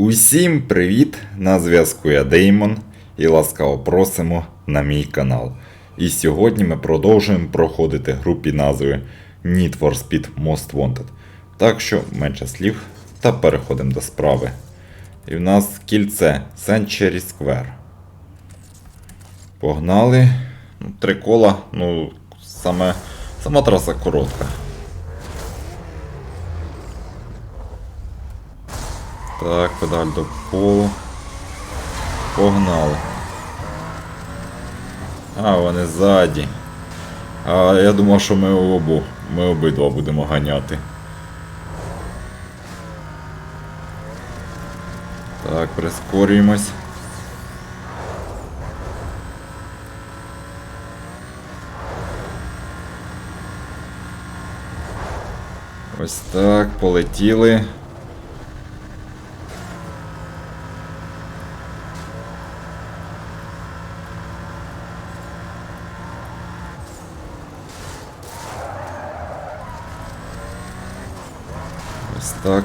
Усім привіт! На зв'язку я Деймон і ласкаво просимо на мій канал. І сьогодні ми продовжуємо проходити гру під назвою Need for Speed Most Wanted. Так що менше слів та переходимо до справи. І в нас кільце Century Square. Погнали. Ну, Три кола, ну, саме, сама траса коротка. Так, педаль до полу. Погнали. А, вони ззаді. А я думав, що ми обу. Ми обидва будемо ганяти. Так, прискорюємось. Ось так, полетіли. Ось так.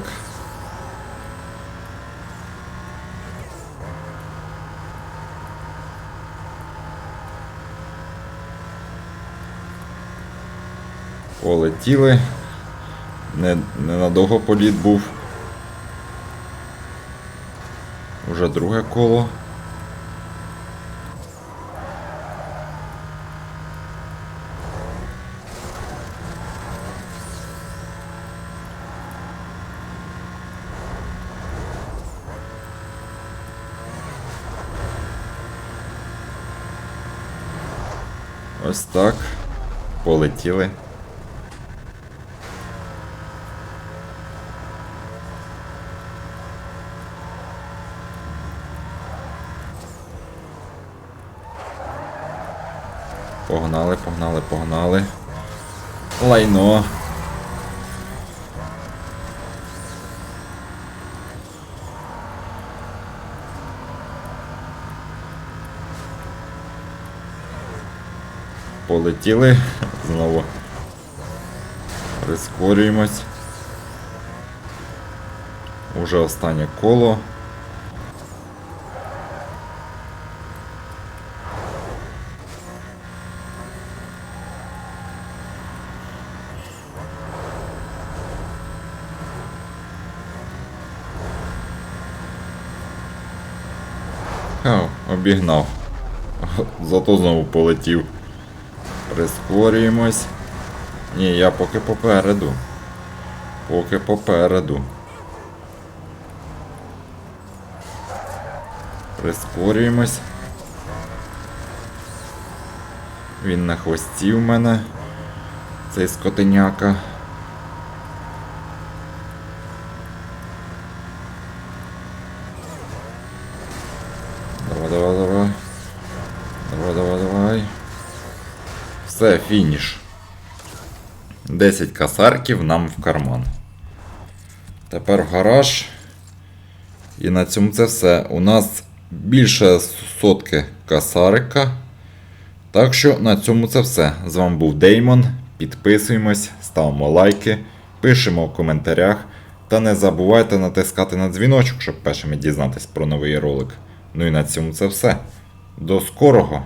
Полетіли. Не, ненадовго політ був. Уже друге коло. Ось так. Полетіли. Погнали, погнали, погнали. Лайно. Полетіли. Знову. Прискорюємось. Уже останнє коло. Обігнав. Зато знову полетів. Прискорюємось. Ні, я поки попереду. Поки попереду. Прискорюємось. Він на хвості в мене. Цей скотиняка. Давай, давай, давай давай, давай. Все, фініш. 10 касарків нам в карман. Тепер в гараж. І на цьому це все. У нас більше сотки касарика. Так що на цьому це все. З вами був Деймон. Підписуємось, ставимо лайки, пишемо в коментарях. Та не забувайте натискати на дзвіночок, щоб першими дізнатись про новий ролик. Ну і на цьому це все. До скорого!